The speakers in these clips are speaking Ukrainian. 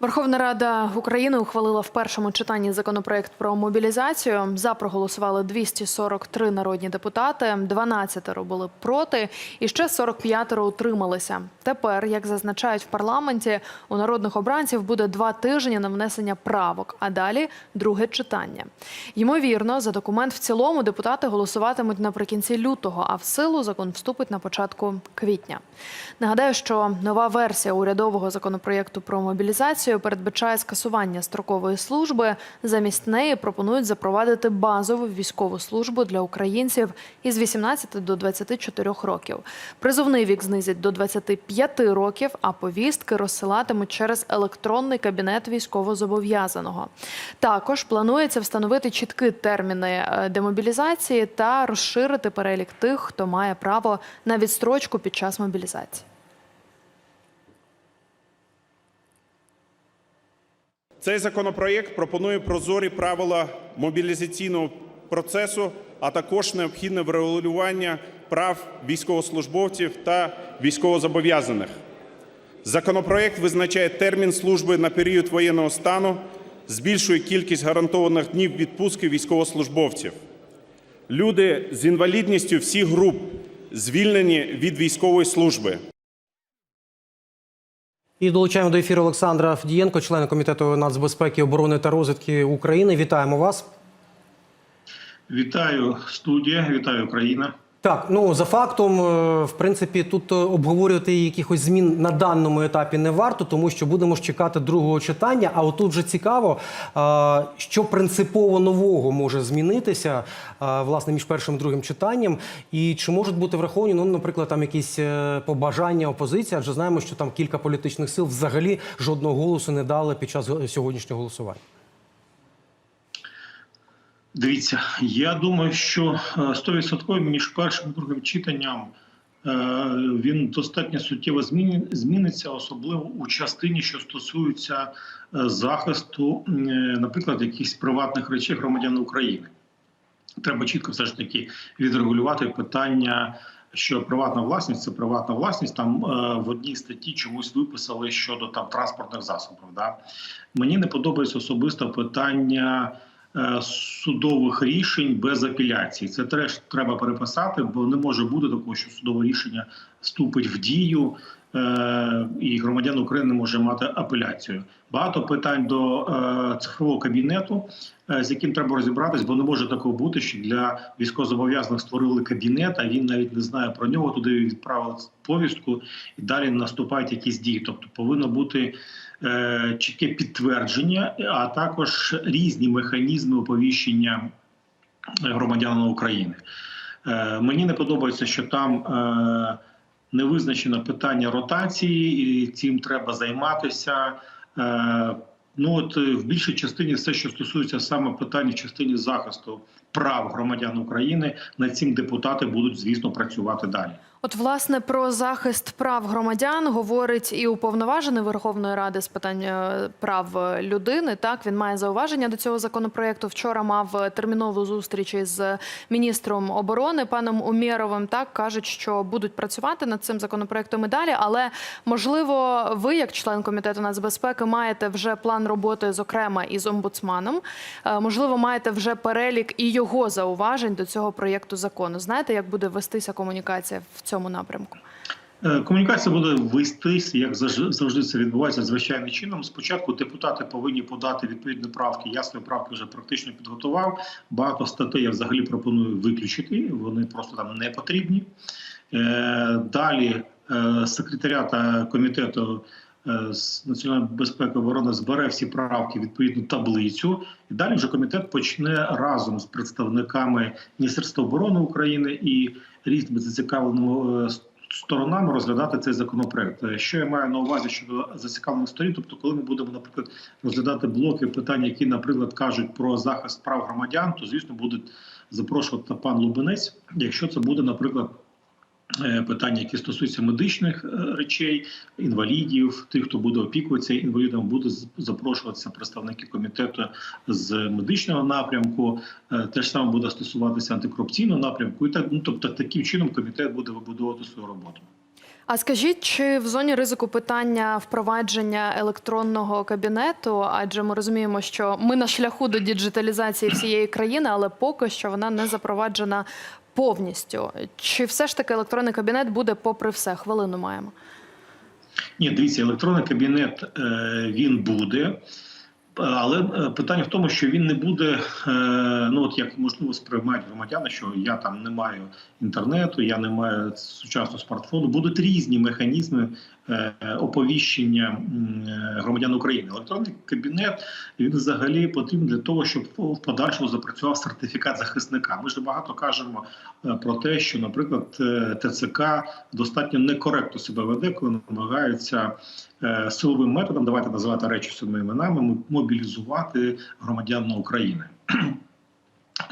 Верховна Рада України ухвалила в першому читанні законопроект про мобілізацію. За проголосували 243 народні депутати, 12 були проти, і ще 45 утрималися. Тепер, як зазначають в парламенті, у народних обранців буде два тижні на внесення правок, а далі друге читання. Ймовірно, за документ в цілому депутати голосуватимуть наприкінці лютого, а в силу закон вступить на початку квітня. Нагадаю, що нова версія урядового законопроєкту про мобілізацію передбачає скасування строкової служби. Замість неї пропонують запровадити базову військову службу для українців із 18 до 24 років. Призовний вік знизять до 25 років, а повістки розсилатимуть через електронний кабінет військовозобов'язаного. Також планується встановити чіткі терміни е, демобілізації та розширити перелік тих, хто має право на відстрочку під час мобілізації. Цей законопроєкт пропонує прозорі правила мобілізаційного процесу, а також необхідне врегулювання прав військовослужбовців та військовозобов'язаних. Законопроєкт визначає термін служби на період воєнного стану, збільшує кількість гарантованих днів відпустки військовослужбовців. Люди з інвалідністю всіх груп звільнені від військової служби. І долучаємо до ефіру Олександра Фдієнко, члена комітету нацбезпеки, оборони та розвідки України. Вітаємо вас. Вітаю студія, вітаю Україна. Так, ну за фактом, е, в принципі, тут е, обговорювати якихось змін на даному етапі не варто, тому що будемо ж чекати другого читання. А отут вже цікаво, е, що принципово нового може змінитися власне між першим і другим читанням, і чи можуть бути враховані, ну, наприклад, там якісь побажання опозиції, адже знаємо, що там кілька політичних сил взагалі жодного голосу не дали під час сьогоднішнього голосування. Дивіться, я думаю, що е, 100% між першим і другим читанням е, він достатньо суттєво зміниться, особливо у частині, що стосується е, захисту, е, наприклад, якихось приватних речей громадян України. Треба чітко все ж таки відрегулювати питання. Що приватна власність це приватна власність. Там е, в одній статті чомусь виписали щодо там транспортних засобів. Да? Мені не подобається особисто питання е, судових рішень без апеляції. Це теж треба переписати, бо не може бути такого, що судове рішення вступить в дію, е, і громадян України може мати апеляцію. Багато питань до е, цифрового кабінету, е, з яким треба розібратись, бо не може такого бути, що для військовозобов'язаних створили кабінет, а він навіть не знає про нього. Туди відправили повістку, і далі наступають якісь дії. Тобто повинно бути е, чітке підтвердження, а також різні механізми оповіщення громадянам України. Е, мені не подобається, що там е, не визначено питання ротації, і цим треба займатися. Е, ну от е, в більшій частині все, що стосується саме питання в частині захисту прав громадян України, над цим депутати будуть, звісно, працювати далі. От, власне, про захист прав громадян говорить і уповноважений Верховної Ради з питань е, прав людини. Так він має зауваження до цього законопроекту. Вчора мав е, термінову зустріч із міністром оборони паном Умєровим. Так кажуть, що будуть працювати над цим законопроектом і далі. Але можливо, ви, як член комітету нацбезпеки, маєте вже план роботи, зокрема із омбудсманом. Е, Можливо, маєте вже перелік і його зауважень до цього проєкту закону. Знаєте, як буде вестися комунікація в цьому напрямку? Е, Комунікація буде вестись, як завжди це відбувається звичайним чином. Спочатку депутати повинні подати відповідні правки. Я свої правки вже практично підготував. Багато статей я взагалі пропоную виключити. Вони просто там не потрібні. Е, Далі е, секретаріат комітету національної безпеки оборони збере всі правки відповідну таблицю, і далі вже комітет почне разом з представниками Міністерства оборони України і різними зацікавленими е, сторонами розглядати цей законопроект. Е, Що я маю на увазі щодо зацікавлених сторін? Тобто, коли ми будемо, наприклад, розглядати блоки питань, які, наприклад, кажуть про захист прав громадян, то звісно буде запрошувати пан Лубенець, якщо це буде, наприклад. Е, Питання, які стосуються медичних е, речей, інвалідів, тих, хто буде опікуватися інвалідом, буде з- запрошуватися представники комітету з медичного напрямку. Е, Те ж саме буде стосуватися антикорупційного напрямку, і так ну тобто таким чином комітет буде вибудовувати свою роботу. А скажіть, чи в зоні ризику питання впровадження електронного кабінету? Адже ми розуміємо, що ми на шляху до діджиталізації всієї країни, але поки що вона не запроваджена повністю. Чи все ж таки електронний кабінет буде попри все? Хвилину маємо. Ні, дивіться, електронний кабінет е, він буде. Але е, питання в тому, що він не буде, е, ну от як можливо сприймають громадяни, що я там не маю інтернету, я не маю сучасного смартфону. Будуть різні механізми оповіщення е, громадян України. Електронний кабінет він взагалі потрібен для того, щоб в подальшому запрацював сертифікат захисника. Ми ж багато кажемо е, про те, що, наприклад, е, ТЦК достатньо некоректно себе веде, коли намагаються е, силовим методом, давайте називати речі своїми іменами, мобілізувати громадян України.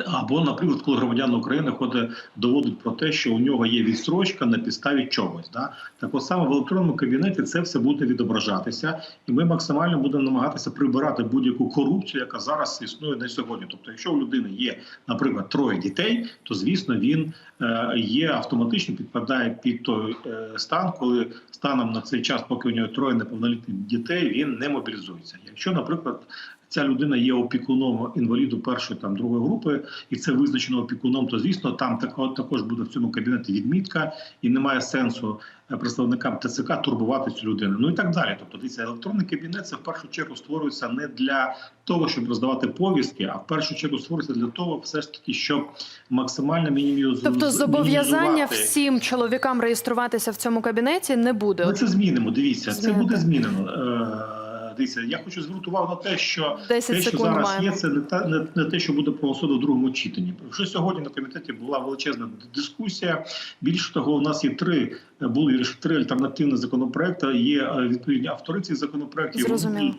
Або, наприклад, коли громадян України ходить, доводить про те, що у нього є відстрочка на підставі чогось. Да? Так от саме в електронному кабінеті це все буде відображатися, і ми максимально будемо намагатися прибирати будь-яку корупцію, яка зараз існує на сьогодні. Тобто, якщо у людини є, наприклад, троє дітей, то звісно він е, є автоматично підпадає під той е, стан, коли станом на цей час, поки у нього троє неповнолітніх дітей, він не мобілізується. Якщо, наприклад, ця людина є опікуном інваліду першої там другої групи, і це визначено опікуном, то звісно там тако- також буде в цьому кабінеті відмітка, і немає сенсу е, представникам ТЦК турбувати цю людину. Ну і так далі. Тобто, дивіться, електронний кабінет це в першу чергу створюється не для того, щоб роздавати повістки, а в першу чергу створюється для того, все ж таки, щоб максимально мінімізувати. Тобто зобов'язання всім чоловікам реєструватися в цьому кабінеті не буде. Ми це змінимо. Дивіться, це буде змінено. Дивіться, я хочу звернути увагу на те, що те, що зараз маємо. є, це не та не, не те, що буде проголосовано в другому читанні. Вже сьогодні на комітеті була величезна дискусія. Більше того, у нас є три були вірніше, три альтернативні законопроекти. Є е, відповідні автори цих законопроектів. Зрозуміло.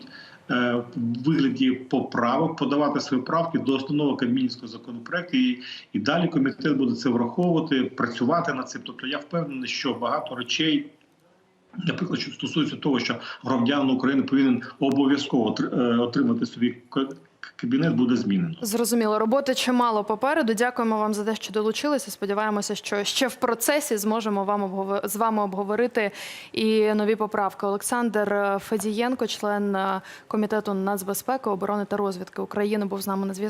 е, в вигляді поправок подавати свої правки до основного кабмінського законопроекту, і, і далі комітет буде це враховувати, працювати над цим. Тобто я впевнений, що багато речей. Наприклад, що стосується того, що громадянин України повинен обов'язково е, отримати собі кабінет, буде змінено. Зрозуміло, роботи чимало попереду. Дякуємо вам за те, що долучилися. Сподіваємося, що ще в процесі зможемо вам з вами обговорити і нові поправки. Олександр Федієнко, член е, комітету нацбезпеки, оборони та розвідки України, був з нами на зв'язку.